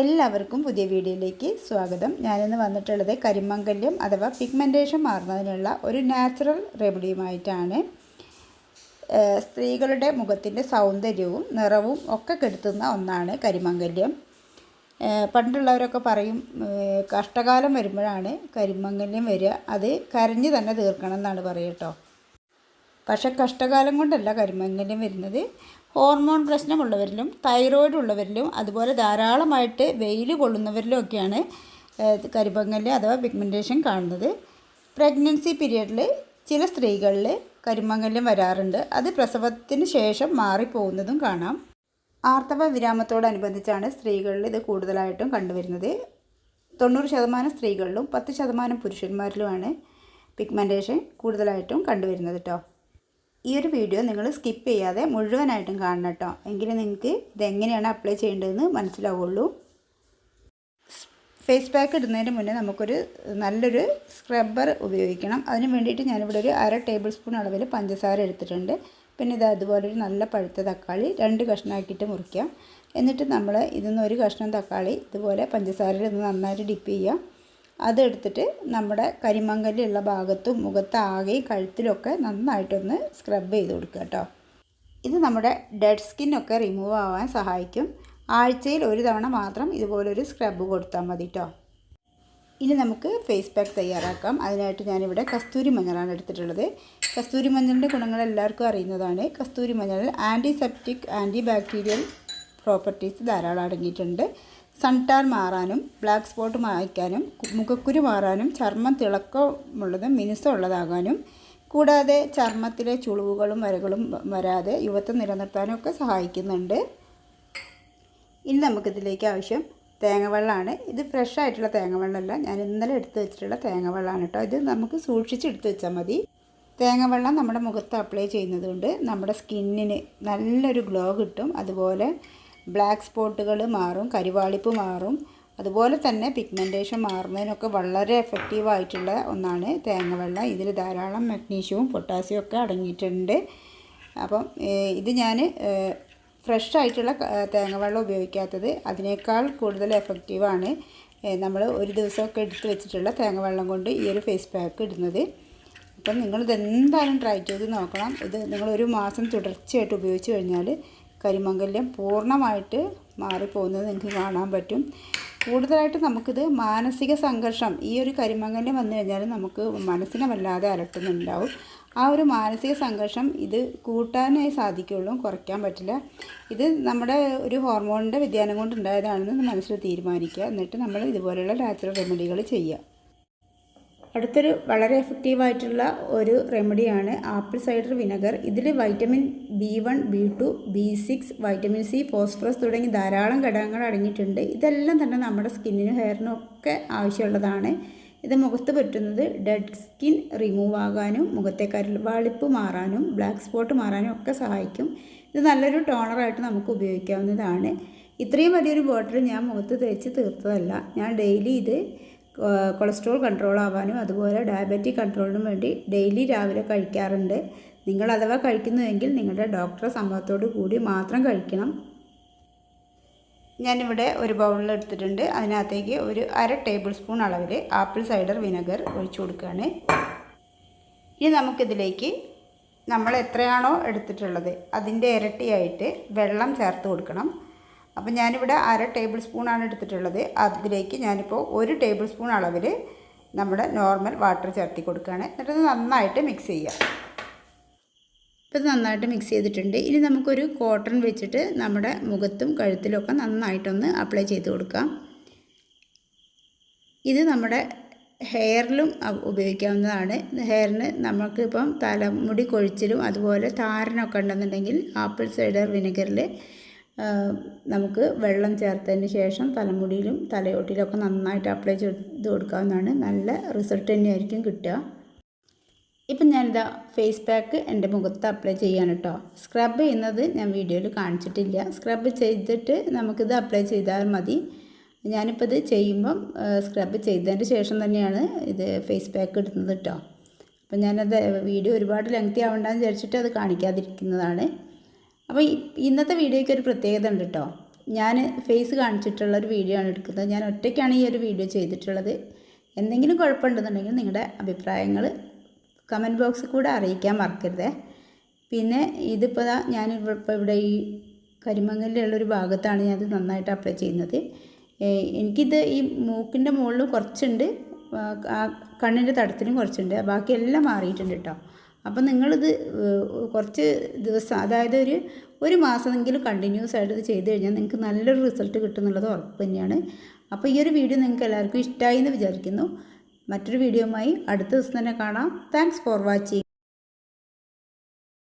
എല്ലാവർക്കും പുതിയ വീഡിയോയിലേക്ക് സ്വാഗതം. ഞാനിന്ന് വന്നിട്ടുള്ളത് കരിമംഗല്യം അഥവാ പിഗ്മെന്റേഷൻ മാറുന്നതിനുള്ള ഒരു നാച്ചുറൽ റെമഡിയുമായിട്ടാണ് സ്ത്രീകളുടെ മുഖത്തിന്റെ സൗന്ദര്യവും നിറവും ഒക്കെ കെടുത്തുന്ന ഒന്നാണ് കരിമംഗല്യം. പണ്ടുള്ളവരൊക്കെ പറയും കഷ്ടകാലം വരുമ്പോഴാണ് കരിമംഗല്യം വരിക. അത് കരഞ്ഞ് തന്നെ തീർക്കണം എന്നാണ് പറയുക കേട്ടോ. പക്ഷേ കഷ്ടകാലം കൊണ്ടല്ല കരിമംഗല്യം വരുന്നത്. ഹോർമോൺ പ്രശ്നമുള്ളവരിലും തൈറോയിഡ് ഉള്ളവരിലും അതുപോലെ ധാരാളമായിട്ട് വെയിൽ കൊള്ളുന്നവരിലും ഒക്കെയാണ് അഥവാ പിഗ്മെന്റേഷൻ കാണുന്നത്. പ്രഗ്നൻസി പീരിയഡിൽ ചില സ്ത്രീകളിൽ കരിമങ്ങല്യം വരാറുണ്ട്. അത് പ്രസവത്തിന് ശേഷം മാറിപ്പോകുന്നതും കാണാം. ആർത്തവ വിരാമത്തോടനുബന്ധിച്ചാണ് സ്ത്രീകളിൽ ഇത് കൂടുതലായിട്ടും കണ്ടുവരുന്നത്. തൊണ്ണൂറ് ശതമാനം സ്ത്രീകളിലും പത്ത് ശതമാനം പുരുഷന്മാരിലുമാണ് പിഗ്മെന്റേഷൻ കൂടുതലായിട്ടും കണ്ടുവരുന്നത് കേട്ടോ ഈ ഒരു വീഡിയോ നിങ്ങൾ സ്കിപ്പ് ചെയ്യാതെ മുഴുവനായിട്ടും കാണണം കേട്ടോ. എങ്കിലും നിങ്ങൾക്ക് ഇതെങ്ങനെയാണ് അപ്ലൈ ചെയ്യേണ്ടതെന്ന് മനസ്സിലാവുള്ളൂ. ഫേസ് പാക്ക് ഇടുന്നതിന് മുന്നേ നമുക്കൊരു നല്ലൊരു സ്ക്രബ്ബർ ഉപയോഗിക്കണം. അതിന് വേണ്ടിയിട്ട് ഞാനിവിടെ ഒരു അര ടേബിൾ സ്പൂൺ അളവിൽ പഞ്ചസാര എടുത്തിട്ടുണ്ട്. പിന്നെ ഇത് അതുപോലെ ഒരു നല്ല പഴുത്ത തക്കാളി രണ്ട് കഷ്ണമാക്കിയിട്ട് മുറിക്കാം. എന്നിട്ട് നമ്മൾ ഇതിൽ നിന്ന് ഒരു കഷ്ണം തക്കാളി ഇതുപോലെ പഞ്ചസാരയിൽ ഇത് നന്നായിട്ട് ഡിപ്പ് ചെയ്യുക അതെടുത്തിട്ട് നമ്മുടെ കരിമങ്കലുള്ള ഭാഗത്തും മുഖത്താകെയും കഴുത്തിലൊക്കെ നന്നായിട്ടൊന്ന് സ്ക്രബ് ചെയ്ത് കൊടുക്കുക കേട്ടോ. ഇത് നമ്മുടെ ഡെഡ് സ്കിന്നൊക്കെ റിമൂവ് ആവാൻ സഹായിക്കും. ആഴ്ചയിൽ ഒരു തവണ മാത്രം ഇതുപോലൊരു സ്ക്രബ് കൊടുത്താൽ മതി കേട്ടോ. ഇനി നമുക്ക് ഫേസ് പാക്ക് തയ്യാറാക്കാം. അതിനായിട്ട് ഞാനിവിടെ കസ്തൂരി മഞ്ഞളാണ് എടുത്തിട്ടുള്ളത്. കസ്തൂരി മഞ്ഞളിന്റെ ഗുണങ്ങൾ എല്ലാവർക്കും അറിയുന്നതാണ്. കസ്തൂരി മഞ്ഞളിൽ ആന്റിസെപ്റ്റിക് ആന്റി ബാക്ടീരിയൽ പ്രോപ്പർട്ടീസ് ധാരാളം അടങ്ങിയിട്ടുണ്ട്. സൺടാൻ മാറാനും ബ്ലാക്ക് സ്പോട്ട് മായ്ക്കാനും മുഖക്കുരു മാറാനും ചർമ്മം തിളക്കമുള്ളതും മിനുസമുള്ളതാകാനും കൂടാതെ ചർമ്മത്തിലെ ചുളിവുകളും വരകളും വരാതെ യുവത്വം നിലനിർത്താനും ഒക്കെ സഹായിക്കുന്നുണ്ട്. ഇനി നമുക്കിതിലേക്ക് ആവശ്യം തേങ്ങവെള്ളമാണ് ഇത് ഫ്രഷ് ആയിട്ടുള്ള തേങ്ങവെള്ളമല്ല ഞാൻ ഇന്നലെ എടുത്ത് വെച്ചിട്ടുള്ള തേങ്ങവെള്ളമാണ് കേട്ടോ. ഇത് നമുക്ക് സൂക്ഷിച്ചെടുത്ത് വെച്ചാൽ മതി. തേങ്ങവെള്ളം നമ്മുടെ മുഖത്ത് അപ്ലൈ ചെയ്യുന്നതുകൊണ്ട് നമ്മുടെ സ്കിന്നിന് നല്ലൊരു ഗ്ലോ കിട്ടും. അതുപോലെ ബ്ലാക്ക് സ്പോട്ടുകൾ മാറും കരിവാളിപ്പ് മാറും. അതുപോലെ തന്നെ പിഗ്മെന്റേഷൻ മാറുന്നതിനൊക്കെ വളരെ എഫക്റ്റീവായിട്ടുള്ള ഒന്നാണ് തേങ്ങവെള്ളം ഇതിൽ ധാരാളം മഗ്നീഷ്യവും പൊട്ടാസ്യവും ഒക്കെ അടങ്ങിയിട്ടുണ്ട്. അപ്പം ഇത് ഞാൻ ഫ്രഷ് ആയിട്ടുള്ള തേങ്ങവെള്ളം ഉപയോഗിക്കാത്തത് അതിനേക്കാൾ കൂടുതൽ എഫക്റ്റീവാണ് നമ്മൾ ഒരു ദിവസമൊക്കെ എടുത്ത് വെച്ചിട്ടുള്ള തേങ്ങവെള്ളം കൊണ്ട് ഈ ഒരു ഫേസ് പാക്ക് ഇടുന്നത്. അപ്പം നിങ്ങളിതെന്തായാലും ട്രൈ ചെയ്ത് നോക്കണം. ഇത് നിങ്ങളൊരു മാസം തുടർച്ചയായിട്ട് ഉപയോഗിച്ച് കഴിഞ്ഞാൽ കരിമംഗല്യം പൂർണമായിട്ട് മാറിപ്പോകുന്നത് നിങ്ങൾക്ക് കാണാൻ പറ്റും. കൂടുതലായിട്ട് നമുക്കിത് മാനസിക സംഘർഷം ഈ ഒരു കരിമംഗല്യം വന്നു കഴിഞ്ഞാൽ നമുക്ക് മനസ്സിനെ വല്ലാതെ അലട്ടുന്നുണ്ടാവും. ആ ഒരു മാനസിക സംഘർഷം ഇത് കൂട്ടാനേ സാധിക്കുള്ളൂ കുറയ്ക്കാൻ പറ്റില്ല. ഇത് നമ്മുടെ ഒരു ഹോർമോണിന്റെ വ്യതിയാനം കൊണ്ടുണ്ടായതാണെന്ന് മനസ്സിൽ തീരുമാനിക്കുക. എന്നിട്ട് നമ്മൾ ഇതുപോലെയുള്ള നാച്ചുറൽ റെമഡികൾ ചെയ്യുക. അടുത്തൊരു വളരെ എഫക്റ്റീവായിട്ടുള്ള ഒരു റെമഡിയാണ് ആപ്പിൾ സൈഡർ വിനെഗർ ഇതിൽ vitamin B one B two B six vitamin C phosphorus തുടങ്ങി ധാരാളം ഘടകങ്ങൾ അടങ്ങിയിട്ടുണ്ട്. ഇതെല്ലാം തന്നെ നമ്മുടെ സ്കിന്നിനും ഹെയറിനും ഒക്കെ ആവശ്യമുള്ളതാണ്. ഇത് മുഖത്ത് പറ്റുന്നത് ഡെഡ് സ്കിൻ റിമൂവ് ആകാനും മുഖത്തെ കരുവാളിപ്പ് മാറാനും ബ്ലാക്ക് സ്പോട്ട് മാറാനും ഒക്കെ സഹായിക്കും. ഇത് നല്ലൊരു ടോണറായിട്ട് നമുക്ക് ഉപയോഗിക്കാവുന്നതാണ്. ഇത്രയും വലിയൊരു ബോട്ടിൽ ഞാൻ മുഖത്ത് തേച്ച് തീർത്തതല്ല. ഞാൻ ഡെയിലി ഇത് കൊളസ്ട്രോൾ കൺട്രോൾ ആവാനും അതുപോലെ ഡയബറ്റിക് കൺട്രോളിനും വേണ്ടി ഡെയിലി രാവിലെ കഴിക്കാറുണ്ട്. നിങ്ങൾ അഥവാ കഴിക്കുന്നുവെങ്കിൽ നിങ്ങളുടെ ഡോക്ടറെ സമ്മതത്തോടു കൂടി മാത്രം കഴിക്കണം. ഞാനിവിടെ ഒരു ബൗളിൽ എടുത്തിട്ടുണ്ട്. അതിനകത്തേക്ക് ഒരു അര ടേബിൾ സ്പൂൺ അളവിൽ ആപ്പിൾ സൈഡർ വിനെഗർ ഒഴിച്ചു കൊടുക്കുകയാണ്. ഇനി നമുക്കിതിലേക്ക് നമ്മൾ എത്രയാണോ എടുത്തിട്ടുള്ളത് അതിന്റെ ഇരട്ടിയായിട്ട് വെള്ളം ചേർത്ത് കൊടുക്കണം. അപ്പോൾ ഞാനിവിടെ അര ടേബിൾ സ്പൂണാണ് എടുത്തിട്ടുള്ളത്. അതിലേക്ക് ഞാനിപ്പോൾ ഒരു ടേബിൾ സ്പൂൺ അളവിൽ നമ്മുടെ നോർമൽ വാട്ടർ ചേർത്തി കൊടുക്കുകയാണ്. എന്നിട്ട് ഇത് നന്നായിട്ട് മിക്സ് ചെയ്യുക ഇത് നന്നായിട്ട് മിക്സ് ചെയ്തിട്ടുണ്ട്. ഇനി നമുക്കൊരു കോട്ടൺ വെച്ചിട്ട് നമ്മുടെ മുഖത്തും കഴുത്തിലൊക്കെ നന്നായിട്ടൊന്ന് അപ്ലൈ ചെയ്ത് കൊടുക്കാം. ഇത് നമ്മുടെ ഹെയറിലും ഉപയോഗിക്കാവുന്നതാണ്. ഹെയറിന് നമുക്കിപ്പം തലമുടി കൊഴിച്ചിലും അതുപോലെ താരനൊക്കെ ഉണ്ടെന്നുണ്ടെങ്കിൽ ആപ്പിൾ സൈഡർ വിനെഗറിൽ നമുക്ക് വെള്ളം ചേർത്തതിന് ശേഷം തലമുടിയിലും തലയോട്ടിലൊക്കെ നന്നായിട്ട് അപ്ലൈ ചെയ്ത് കൊടുക്കാവുന്നതാണ്. നല്ല റിസൾട്ട് തന്നെയായിരിക്കും കിട്ടുക. ഇപ്പം ഞാനിതാ ഫേസ് പാക്ക് എന്റെ മുഖത്ത് അപ്ലൈ ചെയ്യാണ് കേട്ടോ സ്ക്രബ് ചെയ്യുന്നത് ഞാൻ വീഡിയോയിൽ കാണിച്ചിട്ടില്ല. സ്ക്രബ് ചെയ്തിട്ട് നമുക്കിത് അപ്ലൈ ചെയ്താൽ മതി. ഞാനിപ്പോൾ ഇത് ചെയ്യുമ്പം സ്ക്രബ് ചെയ്തതിന്റെ ശേഷം തന്നെയാണ് ഇത് ഫേസ് പാക്ക് ഇടുന്നത് കേട്ടോ അപ്പം ഞാനത് വീഡിയോ ഒരുപാട് ലെങ്തി ആവണ്ടെന്ന് വിചാരിച്ചിട്ട് അത് കാണിക്കാതിരിക്കുന്നതാണ്. അപ്പോൾ ഇന്നത്തെ വീഡിയോയ്ക്ക് ഒരു പ്രത്യേകത ഉണ്ട് കേട്ടോ ഞാൻ ഫേസ് കാണിച്ചിട്ടുള്ള ഒരു വീഡിയോ ആണ് എടുക്കുന്നത്. ഞാൻ ഒറ്റയ്ക്കാണ് ഈ ഒരു വീഡിയോ ചെയ്തിട്ടുള്ളത്. എന്തെങ്കിലും കുഴപ്പമുണ്ടെന്നുണ്ടെങ്കിൽ നിങ്ങളുടെ അഭിപ്രായങ്ങൾ കമന്റ് ബോക്സിൽ കൂടെ അറിയിക്കാൻ മറക്കരുത്. പിന്നെ ഇതിപ്പോൾ ഇതാ ഞാൻ ഇപ്പോൾ ഇവിടെ ഈ കരിമങ്ങലിലുള്ളൊരു ഭാഗത്താണ് ഞാനത് നന്നായിട്ട് അപ്ലൈ ചെയ്യുന്നത്. എനിക്കിത് ഈ മൂക്കിന്റെ മുകളിൽ കുറച്ചുണ്ട്. കണ്ണിന്റെ തടത്തിലും കുറച്ചുണ്ട്. ബാക്കി എല്ലാം മാറിയിട്ടുണ്ട് കേട്ടോ അപ്പോൾ നിങ്ങളിത് കുറച്ച് ദിവസം അതായത് ഒരു ഒരു മാസമെങ്കിലും കണ്ടിന്യൂസ് ആയിട്ട് ഇത് ചെയ്ത് കഴിഞ്ഞാൽ നിങ്ങൾക്ക് നല്ലൊരു റിസൾട്ട് കിട്ടുന്നുള്ളത് ഉറപ്പ് തന്നെയാണ്. അപ്പോൾ ഈ ഒരു വീഡിയോ നിങ്ങൾക്ക് എല്ലാവർക്കും ഇഷ്ടമായി എന്ന് വിചാരിക്കുന്നു. മറ്റൊരു വീഡിയോയുമായി അടുത്ത ദിവസം തന്നെ കാണാം. Thanks for watching